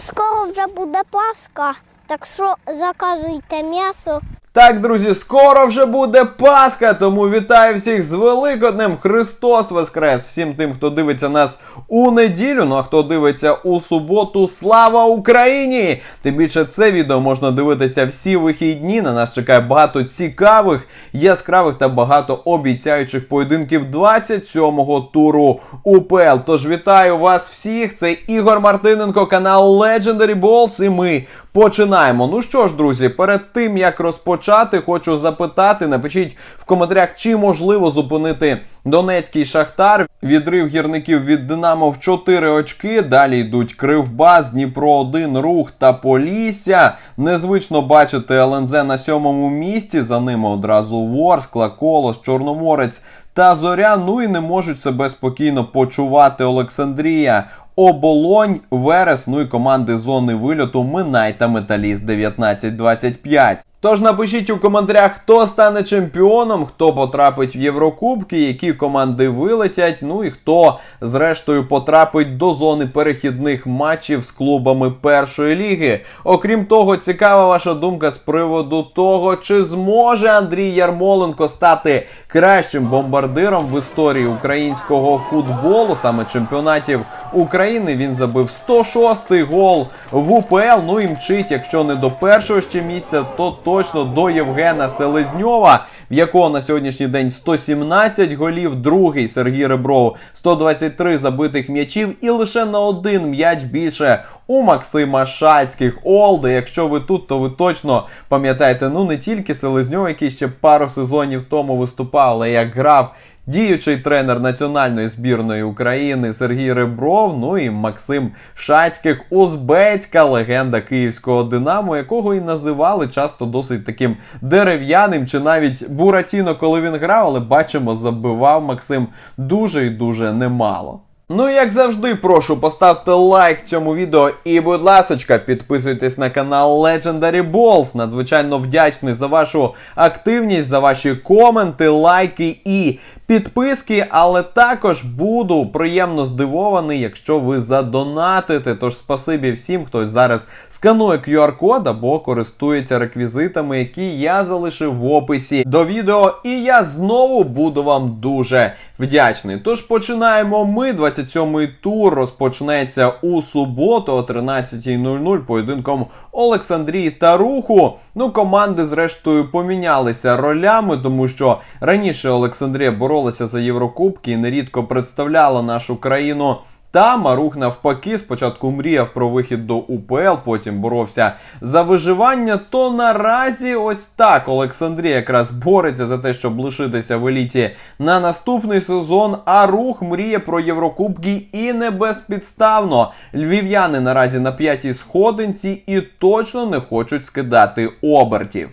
скоро вже буде Пасха, так що заказуйте м'ясо. Так, друзі, скоро вже буде Пасха, тому вітаю всіх з Великоднем. Христос Воскрес! Всім тим, хто дивиться нас у неділю. Ну а хто дивиться у суботу, слава Україні! Тим більше це відео можна дивитися всі вихідні. На нас чекає багато цікавих, яскравих та багато обіцяючих поєдинків 27-го туру УПЛ. Тож вітаю вас всіх! Це Ігор Мартиненко, канал Legendary Balls, і ми Починаємо. Ну що ж, друзі, перед тим як розпочати, хочу запитати, напишіть в коментарях, чи можливо зупинити Донецький Шахтар. Відрив гірників від Динамо в 4 очки. Далі йдуть Кривбас, Дніпро 1, Рух та Полісся. Незвично бачити ЛНЗ на сьомому місці. За ними одразу Ворскла, Колос, Чорноморець та Зоря. Ну і не можуть себе спокійно почувати Олександрія. Оболонь, Верес, ну і команди зони вильоту Минай та Металіст 1925. Тож напишіть у коментарях, хто стане чемпіоном, хто потрапить в Єврокубки, які команди вилетять, ну і хто зрештою потрапить до зони перехідних матчів з клубами першої ліги. Окрім того, цікава ваша думка з приводу того, чи зможе Андрій Ярмоленко стати кращим бомбардиром в історії українського футболу, саме чемпіонатів України. Він забив 106-й гол в УПЛ. Ну і мчить, якщо не до першого ще місця, то точно до Євгена Селезньова, в якого на сьогоднішній день 117 голів, другий Сергій Ребров 123 забитих м'ячів і лише на один м'яч більше у Максима Шацьких. Олди, якщо ви тут, то ви точно пам'ятаєте, ну не тільки Селезньов, який ще пару сезонів тому виступав, але як грав діючий тренер національної збірної України Сергій Ребров, ну і Максим Шацьких, узбецька легенда київського Динамо, якого і називали часто досить таким дерев'яним, чи навіть Буратіно, коли він грав, але бачимо, забивав Максим дуже і дуже немало. Ну, як завжди, прошу поставте лайк цьому відео і, будь ласочка, підписуйтесь на канал Legendary Balls. Надзвичайно вдячний за вашу активність, за ваші коменти, лайки і підписки. Але також буду приємно здивований, якщо ви задонатите. Тож спасибі всім, хто зараз сканує QR-код або користується реквізитами, які я залишив в описі до відео. І я знову буду вам дуже вдячний. Тож починаємо ми. 27-й тур розпочнеться у суботу о 13.00 поєдинком Олександрії та Руху. Ну, команди, зрештою, помінялися ролями, тому що раніше Олександрія боролася за Єврокубки і нерідко представляла нашу країну. Та Марух навпаки спочатку мріяв про вихід до УПЛ, потім боровся за виживання. То наразі ось так Олександрія якраз бореться за те, щоб лишитися в еліті на наступний сезон. А рух мріє про Єврокубки і не безпідставно. Львів'яни наразі на п'ятій сходинці і точно не хочуть скидати обертів.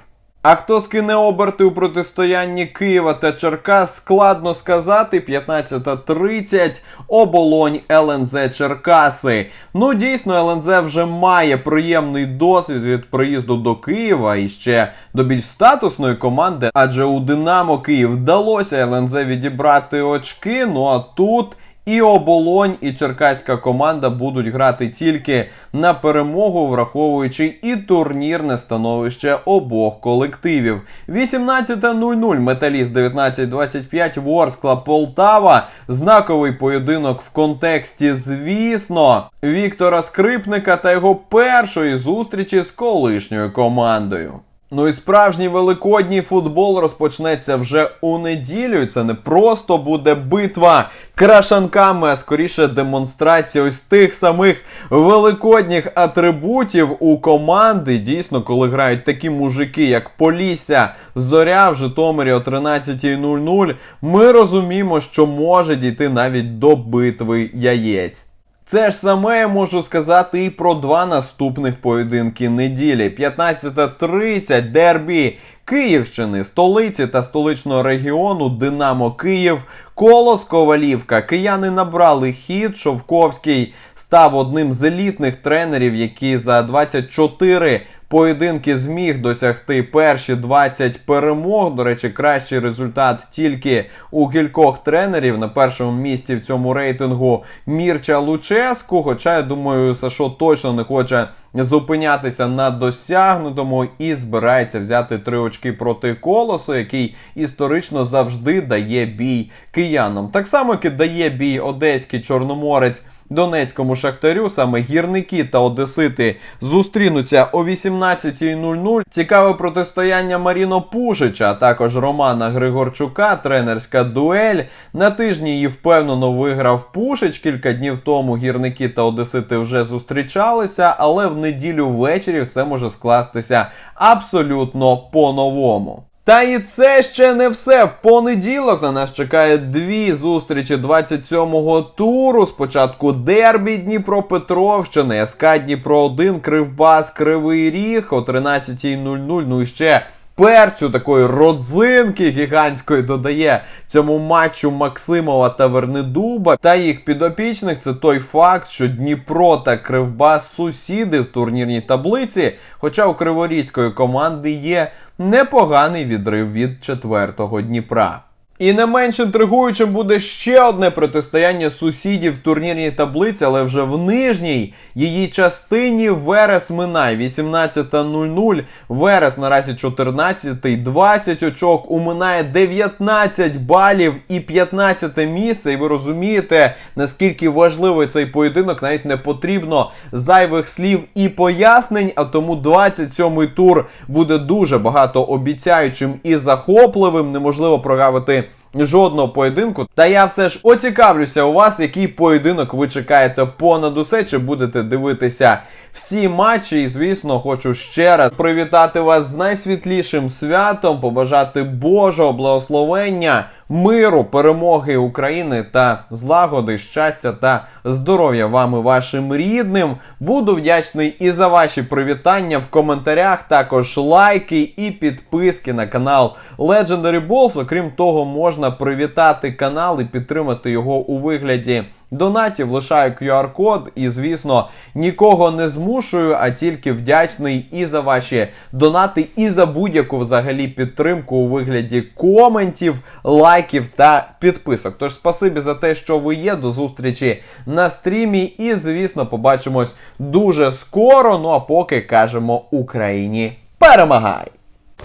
А хто скине оберти у протистоянні Києва та Черкас, складно сказати. 15.30 оболонь ЛНЗ Черкаси. Ну, дійсно, ЛНЗ вже має приємний досвід від приїзду до Києва і ще до більш статусної команди, адже у Динамо Київ вдалося ЛНЗ відібрати очки. Ну а тут. І оболонь, і черкаська команда будуть грати тільки на перемогу, враховуючи і турнірне становище обох колективів. 18.00 Металіст 19.25 Ворскла Полтава. Знаковий поєдинок в контексті, звісно, Віктора Скрипника та його першої зустрічі з колишньою командою. Ну і справжній великодній футбол розпочнеться вже у неділю. Це не просто буде битва крашанками, а скоріше демонстрація ось тих самих великодніх атрибутів у команди. Дійсно, коли грають такі мужики, як Полісся, Зоря в Житомирі о 13.00, ми розуміємо, що може дійти навіть до битви яєць. Це ж саме я можу сказати і про два наступних поєдинки неділі. 15.30 дербі Київщини, столиці та столичного регіону Динамо Київ, Колос Ковалівка. Кияни набрали хід. Шовковський став одним з елітних тренерів, які за 24 поєдинки зміг досягти перші 20 перемог. До речі, кращий результат тільки у кількох тренерів. На першому місці в цьому рейтингу Мірча Луческу. Хоча я думаю, Сашо точно не хоче зупинятися на досягнутому і збирається взяти три очки проти колосу, який історично завжди дає бій киянам. Так само, як і дає бій одеський чорноморець. Донецькому шахтарю саме гірники та одесити зустрінуться о 18.00. Цікаве протистояння Маріно Пушича, а також Романа Григорчука. Тренерська дуель. На тижні її впевнено виграв Пушич. Кілька днів тому гірники та одесити вже зустрічалися, але в неділю ввечері все може скластися абсолютно по-новому. Та і це ще не все. В понеділок на нас чекає дві зустрічі 27-го туру. Спочатку дербі Дніпропетровщини, СК Дніпро 1, Кривбас, Кривий Ріг о 13.00. Ну і ще перцю такої родзинки гігантської додає цьому матчу Максимова та Вернедуба та їх підопічних. Це той факт, що Дніпро та Кривбас сусіди в турнірній таблиці. Хоча у криворізької команди є непоганий відрив від четвертого Дніпра. І не менш інтригуючим буде ще одне протистояння сусідів в турнірній таблиці, але вже в нижній її частині Верес Минай 18.00. Верес наразі 14-й, 20 очок, у Минає 19 балів і 15 місце. І ви розумієте, наскільки важливий цей поєдинок, навіть не потрібно зайвих слів і пояснень. А тому 27-й тур буде дуже багато обіцяючим і захопливим. Неможливо прогавити жодного поєдинку. Та я все ж оцікавлюся у вас, який поєдинок ви чекаєте понад усе, чи будете дивитися всі матчі. І звісно, хочу ще раз привітати вас з найсвітлішим святом, побажати Божого благословення, миру, перемоги України та злагоди, щастя та здоров'я вам і вашим рідним. Буду вдячний і за ваші привітання в коментарях, також лайки і підписки на канал Legendary Balls. Окрім того, можна привітати канал і підтримати його у вигляді. Донатів лишаю QR-код і, звісно, нікого не змушую, а тільки вдячний і за ваші донати, і за будь-яку взагалі підтримку у вигляді коментів, лайків та підписок. Тож спасибі за те, що ви є. До зустрічі на стрімі. І, звісно, побачимось дуже скоро. Ну а поки кажемо Україні перемагай!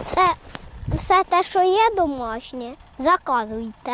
Все, все те, що є домашнє, заказуйте.